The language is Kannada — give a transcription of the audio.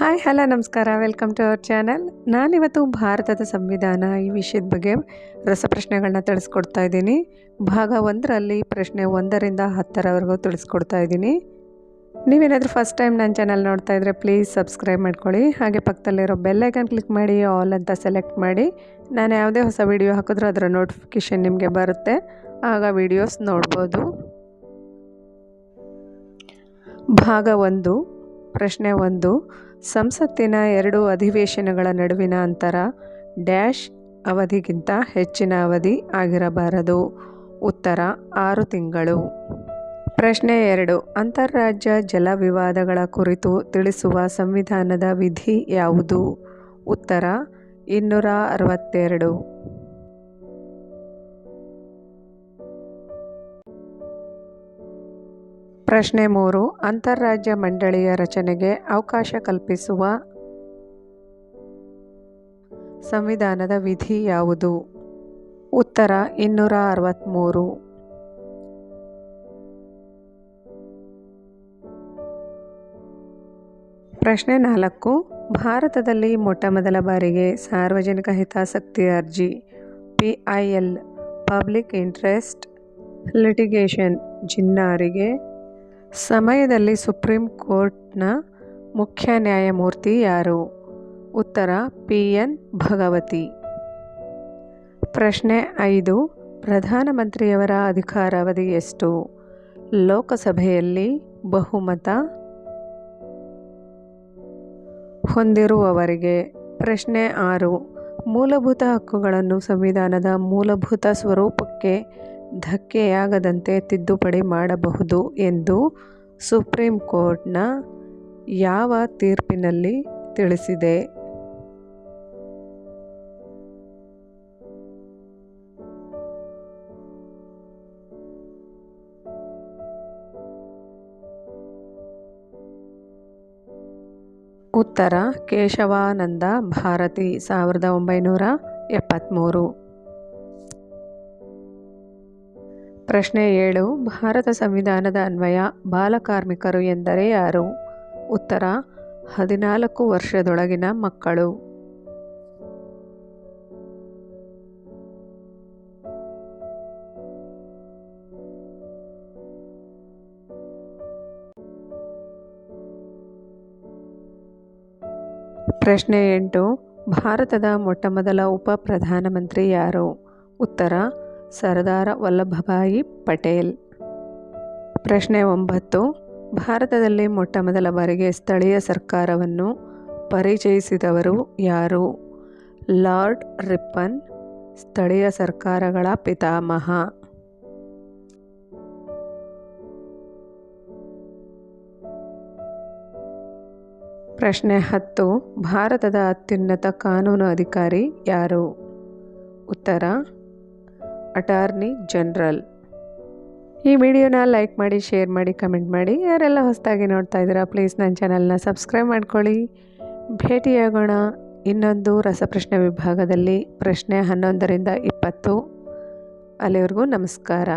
ಹಾಯ್, ಹಲೋ, ನಮಸ್ಕಾರ. ವೆಲ್ಕಮ್ ಟು ಅವರ್ ಚಾನಲ್ ನಾನಿವತ್ತು ಭಾರತದ ಸಂವಿಧಾನ ಈ ವಿಷಯದ ಬಗ್ಗೆ ರಸಪ್ರಶ್ನೆಗಳನ್ನ ತಿಳಿಸ್ಕೊಡ್ತಾ ಇದ್ದೀನಿ. ಭಾಗ ಒಂದರಲ್ಲಿ ಪ್ರಶ್ನೆ ಒಂದರಿಂದ ಹತ್ತರವರೆಗೂ ತಿಳಿಸ್ಕೊಡ್ತಾ ಇದ್ದೀನಿ. ನೀವೇನಾದರೂ ಫಸ್ಟ್ ಟೈಮ್ ನನ್ನ ಚಾನಲ್ ನೋಡ್ತಾ ಇದ್ದರೆ ಪ್ಲೀಸ್ ಸಬ್ಸ್ಕ್ರೈಬ್ ಮಾಡ್ಕೊಳ್ಳಿ. ಹಾಗೆ ಪಕ್ಕದಲ್ಲಿರೋ ಬೆಲ್ಲೈಕನ್ ಕ್ಲಿಕ್ ಮಾಡಿ ಆಲ್ ಅಂತ ಸೆಲೆಕ್ಟ್ ಮಾಡಿ. ನಾನು ಯಾವುದೇ ಹೊಸ ವಿಡಿಯೋ ಹಾಕಿದ್ರೂ ಅದರ ನೋಟಿಫಿಕೇಷನ್ ನಿಮಗೆ ಬರುತ್ತೆ. ಆಗ ವಿಡಿಯೋಸ್ ನೋಡ್ಬೋದು. ಭಾಗ ಒಂದು, ಪ್ರಶ್ನೆ ಒಂದು. ಸಂಸತ್ತಿನ ಎರಡು ಅಧಿವೇಶನಗಳ ನಡುವಿನ ಅಂತರ ಡ್ಯಾಶ್ ಅವಧಿಗಿಂತ ಹೆಚ್ಚಿನ ಅವಧಿ ಆಗಿರಬಾರದು. ಉತ್ತರ, ಆರು ತಿಂಗಳು. ಪ್ರಶ್ನೆ ಎರಡು ಅಂತಾರಾಜ್ಯ ಜಲ ವಿವಾದಗಳ ಕುರಿತು ತಿಳಿಸುವ ಸಂವಿಧಾನದ ವಿಧಿ ಯಾವುದು? ಉತ್ತರ, ಇನ್ನೂರ ಅರವತ್ತೆರಡು. ಪ್ರಶ್ನೆ ಮೂರು. ಅಂತಾರಾಜ್ಯ ಮಂಡಳಿಯ ರಚನೆಗೆ ಅವಕಾಶ ಕಲ್ಪಿಸುವ ಸಂವಿಧಾನದ ವಿಧಿ ಯಾವುದು? ಉತ್ತರ, ಇನ್ನೂರ ಅರವತ್ತ್ಮೂರು ಪ್ರಶ್ನೆ ನಾಲ್ಕು. ಭಾರತದಲ್ಲಿ ಮೊಟ್ಟಮೊದಲ ಬಾರಿಗೆ ಸಾರ್ವಜನಿಕ ಹಿತಾಸಕ್ತಿ ಅರ್ಜಿ P I L public interest, litigation, ಜಿನ್ನಾರಿಗೆ ಸಮಯದಲ್ಲಿ ಸುಪ್ರೀಂ ಕೋರ್ಟ್ನ ಮುಖ್ಯ ನ್ಯಾಯಮೂರ್ತಿ ಯಾರು? ಉತ್ತರ ಪಿ ಎನ್ ಭಗವತಿ. ಪ್ರಶ್ನೆ ಐದು, ಪ್ರಧಾನಮಂತ್ರಿಯವರ ಅಧಿಕಾರಾವಧಿ ಎಷ್ಟು? ಲೋಕಸಭೆಯಲ್ಲಿ ಬಹುಮತ ಹೊಂದಿರುವವರಿಗೆ. ಪ್ರಶ್ನೆ ಆರು, ಮೂಲಭೂತ ಹಕ್ಕುಗಳನ್ನು ಸಂವಿಧಾನದ ಮೂಲಭೂತ ಸ್ವರೂಪಕ್ಕೆ ಧಕ್ಕೆಯಾಗದಂತೆ ತಿದ್ದುಪಡಿ ಮಾಡಬಹುದು ಎಂದು ಸುಪ್ರೀಂ ಕೋರ್ಟ್ನ ಯಾವ ತೀರ್ಪಿನಲ್ಲಿ ತಿಳಿಸಿದೆ? ಉತ್ತರ ಕೇಶವಾನಂದ ಭಾರತಿ, ಸಾವಿರದ ಒಂಬೈನೂರ ಎಪ್ಪತ್ತ್ಮೂರು ಪ್ರಶ್ನೆ ಏಳು, ಭಾರತ ಸಂವಿಧಾನದ ಅನ್ವಯ ಬಾಲಕಾರ್ಮಿಕರು ಎಂದರೆ ಯಾರು? ಉತ್ತರ, ಹದಿನಾಲ್ಕು ವರ್ಷದೊಳಗಿನ ಮಕ್ಕಳು. ಪ್ರಶ್ನೆ ಎಂಟು, ಭಾರತದ ಮೊಟ್ಟಮೊದಲ ಉಪ ಪ್ರಧಾನಮಂತ್ರಿ ಯಾರು? ಉತ್ತರ ಸರ್ದಾರ ವಲ್ಲಭಭಾಯಿ ಪಟೇಲ್. ಪ್ರಶ್ನೆ ಒಂಬತ್ತು. ಭಾರತದಲ್ಲಿ ಮೊಟ್ಟಮೊದಲ ಬಾರಿಗೆ ಸ್ಥಳೀಯ ಸರ್ಕಾರವನ್ನು ಪರಿಚಯಿಸಿದವರು ಯಾರು? ಲಾರ್ಡ್ ರಿಪ್ಪನ್, ಸ್ಥಳೀಯ ಸರ್ಕಾರಗಳ ಪಿತಾಮಹ. ಪ್ರಶ್ನೆ ಹತ್ತು. ಭಾರತದ ಅತ್ಯುನ್ನತ ಕಾನೂನು ಅಧಿಕಾರಿ ಯಾರು? ಉತ್ತರ ಅಟಾರ್ನಿ ಜನರಲ್ ಈ ವಿಡಿಯೋನ ಲೈಕ್ ಮಾಡಿ, ಶೇರ್ ಮಾಡಿ, ಕಮೆಂಟ್ ಮಾಡಿ, ಯಾರೆಲ್ಲ ಹೊಸದಾಗಿ ನೋಡ್ತಾ ಇದ್ದೀರಾ ಪ್ಲೀಸ್ ನನ್ನ ಚಾನಲ್ನ ಸಬ್ಸ್ಕ್ರೈಬ್ ಮಾಡ್ಕೊಳ್ಳಿ. ಭೇಟಿಯಾಗೋಣ ಇನ್ನೊಂದು ರಸಪ್ರಶ್ನೆ ವಿಭಾಗದಲ್ಲಿ ಪ್ರಶ್ನೆ ಹನ್ನೊಂದರಿಂದ ಇಪ್ಪತ್ತು. ಅಲ್ಲಿವರೆಗೂ ನಮಸ್ಕಾರ.